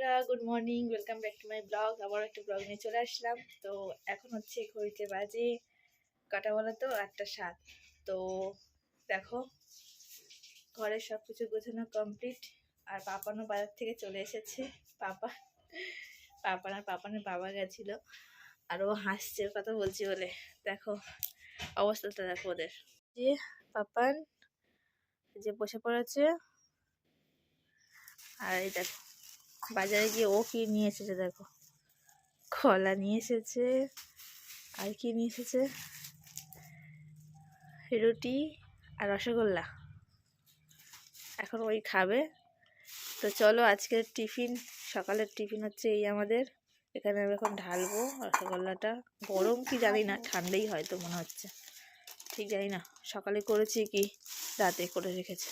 বন্ধুরা good morning welcome back to my blog আবার একটা ব্লগ নিয়ে চলে আসলাম। তো এখন হচ্ছে ঘড়িতে বাজে কটা বলো তো? আটটা সাত। তো দেখো, ঘরের সব কিছু গোছানো কমপ্লিট আর পাপানো বাজার থেকে চলে এসেছে। পাপা, পাপান আর পাপানের বাবা গেছিল। আর ও হাসছে, কথা বলছি বলে। দেখো, অবস্থাটা দেখো ওদের। যে পাপান, যে বসে পড়েছে। আর এই দেখো বাজারে গিয়ে ও কি নিয়ে এসেছে দেখো? কলা নিয়ে এসেছে, আর কি নিয়ে এসেছে? রুটি আর রসগোল্লা। এখন ওই খাবে। তো চলো আজকের টিফিন, সকালের টিফিন হচ্ছে এই আমাদের। এখানে আমি এখন ঢালবো রসগোল্লাটা। গরম কি জানি না, ঠান্ডাই হয়তো মনে হচ্ছে। ঠিক জানি না, সকালে করেছি কি, রাতে করে রেখেছে।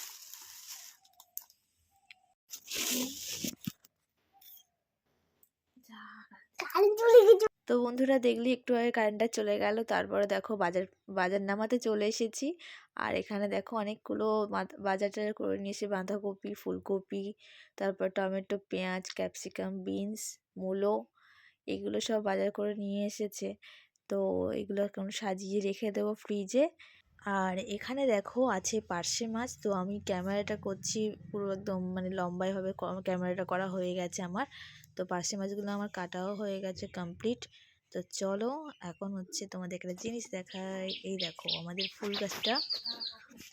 তো বন্ধুরা দেখলি একটু আগে কারেন্টটা চলে গেল, তারপরে দেখো বাজার বাজার নামাতে চলে এসেছি। আর এখানে দেখো অনেকগুলো বাদ- বাজার টাজার করে নিয়ে এসে বাঁধাকপি, ফুলকপি, তারপর টমেটো, পেঁয়াজ, ক্যাপসিকাম, বিনস, মূলো, এগুলো সব বাজার করে নিয়ে এসেছে। তো এগুলো এখন সাজিয়ে রেখে দেবো ফ্রিজে আর এখানে দেখো আছে পার্শে মাছ, তো আমি ক্যামেরাটা করছি পুরো একদম মানে লম্বাইভাবে ক্যামেরাটা করা হয়ে গেছে আমার। তো পার্শে মাছগুলো আমার কাটাও হয়ে গেছে কমপ্লিট তো চলো, এখন হচ্ছে তোমাদের একটা জিনিস দেখাই। এই দেখো, আমাদের ফুল গাছটা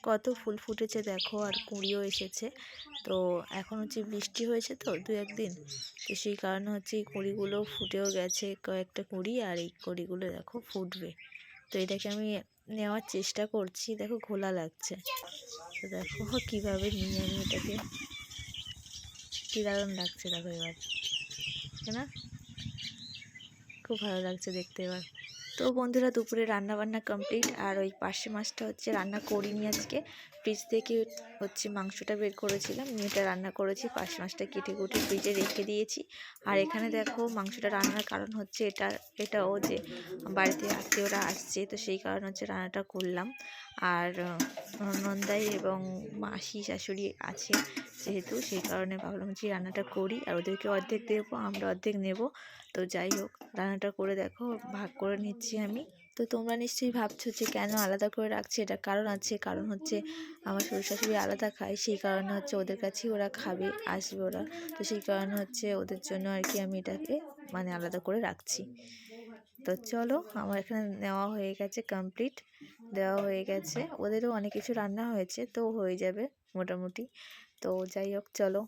কত ফুল ফুটেছে দেখো, আর কুঁড়িও এসেছে। তো এখন হচ্ছে বৃষ্টি হয়েছে তো দু একদিন, তো সেই কারণে হচ্ছে এই কুঁড়িগুলো ফুটেও গেছে কয়েকটা কুঁড়ি, আর এই কুঁড়িগুলো দেখো ফুটবে। তো এটাকে আমি নেওয়ার চেষ্টা করছি, দেখো ঘোলা লাগছে। তো দেখো কীভাবে নিয়ে আমি এটাকে, কী দারুণ লাগছে দেখো এবার। তাই না? খুব ভালো লাগছে দেখতে এবার। তো বন্ধুরা, দুপুরে রান্না বান্না কমপ্লিট আর ওই পার্শে মাছটা হচ্ছে রান্না করিনি আজকে। ফ্রিজ থেকে হচ্ছে মাংসটা বের করেছিলাম, নিয়ে এটা রান্না করেছি। পার্শে মাছটা কেটে কুটে ফ্রিজে রেখে দিয়েছি। আর এখানে দেখো মাংসটা রান্নার কারণ হচ্ছে এটা, এটাও যে বাড়িতে আত্মীয়রা আসছে, তো সেই কারণে হচ্ছে রান্নাটা করলাম। আর নন্দাই এবং মাসি, শাশুড়ি আছে যেহেতু, সেই কারণে ভাবলাম যে রান্নাটা করি আর ওদেরকে অর্ধেক দেবো, আমরা অর্ধেক নেব। তো যাই হোক, রান্নাটা করে দেখো, ভাগ করে নিচ্ছি আমি। তো তোমরা নিশ্চয়ই ভাবছ যে কেন আলাদা করে রাখছি? এটা কারণ আছে। কারণ হচ্ছে আমার শ্বশুর শাশুড়ি আলাদা খায়, সেই কারণে হচ্ছে ওদের কাছেই ওরা খাবে, আসবে ওরা। তো সেই কারণে হচ্ছে ওদের জন্য আর কি আমি এটাকে মানে আলাদা করে রাখছি। তো চলো, আমার এখানে নেওয়া হয়ে গেছে কমপ্লিট দেওয়া হয়ে গেছে। ওদেরও অনেক কিছু রান্না হয়েছে, তো হয়ে যাবে মোটামুটি। তো যাই হোক, চলো।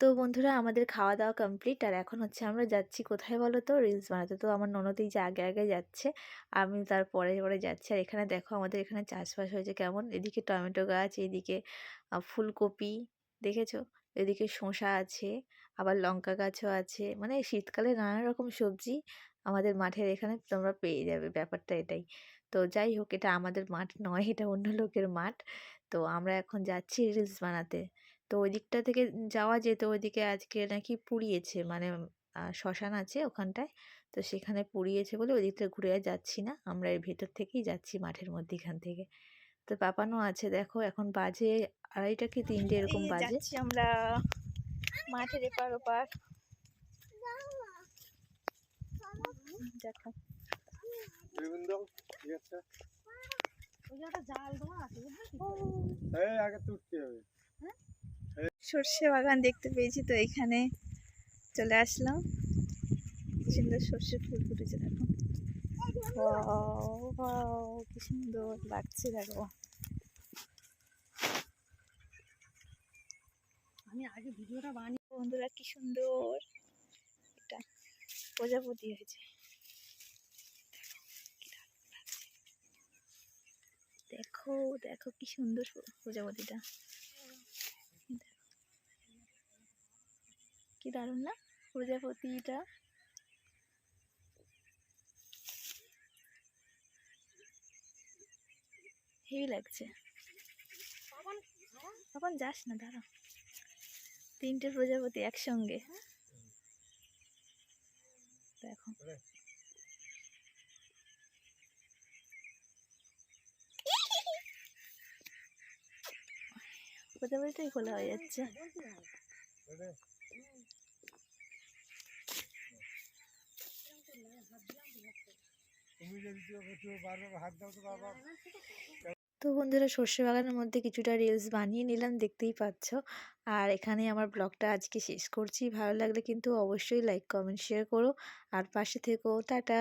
তো বন্ধুরা, আমাদের খাওয়া দাওয়া কমপ্লিট আর এখন হচ্ছে আমরা যাচ্ছি কোথায় বলো তো? রিলস বানাতে। তো আমার ননদেই যে আগে আগে যাচ্ছে, আমি তার পরে পরে যাচ্ছি। আর এখানে দেখো আমাদের এখানে চাষবাস হয়েছে কেমন। এদিকে টমেটো গাছ, এদিকে ফুলকপি, দেখেছ? এদিকে শসা আছে, আবার লঙ্কা গাছও আছে। মানে শীতকালে নানা রকম সবজি আমাদের মাঠের এখানে তোমরা পেয়ে যাবে, ব্যাপারটা এটাই। তো যাই হোক, এটা আমাদের মাঠ নয়, এটা অন্য লোকের মাঠ। তো আমরা এখন যাচ্ছি রিলস বানাতে। তো ওই দিকটা থেকে যাওয়া যেত, ওইদিকে আজকে নাকি পুড়িয়েছে মানে শ্মশান আছে ওখানটায়। তো সেখানে পুড়িয়েছে বলে ওই দিকটা ঘুরে যাচ্ছি না। আমরা এর ভেতর থেকেই যাচ্ছি মাঠের মধ্যে এখান থেকে। তো পাপানো আছে। দেখো এখন বাজে আড়াইটা কি তিনটে এরকম বাজে। আমরা মাঠের এপার ওপার। দেখো। সর্ষে বাগান দেখতে পেয়েছি তো এখানে চলে আসলাম। সুন্দর সর্ষে ফুল ফুটেছে দেখো। কি সুন্দর লাগছে দেখো। আমি আগে ভিডিওটা বানিয়ে বন্ধুরা, কি সুন্দর। এটা প্রজাপতি হয়েছে। দেখো দেখো কি সুন্দর প্রজাপতিটা। কি দারুণ না? প্রজাপতিটা। হেভি লাগছে। তখন যাস না, দাঁড়া। তিনটে প্রজাপতি একসঙ্গে। দেখো। প্রজাপতিটাই খোলা হয়ে যাচ্ছে। তুমি যদি হাত দাও তো বাবা। তো বন্ধুরা সর্ষে বাগানের মধ্যে কিছুটা রিলস বানিয়ে নিলাম, দেখতেই পাচ্ছ। আর এখানে আমার ব্লগটা আজকে শেষ করছি। ভালো লাগলে কিন্তু অবশ্যই লাইক কমেন্ট শেয়ার করো। আর পাশে থেকো। টাটা!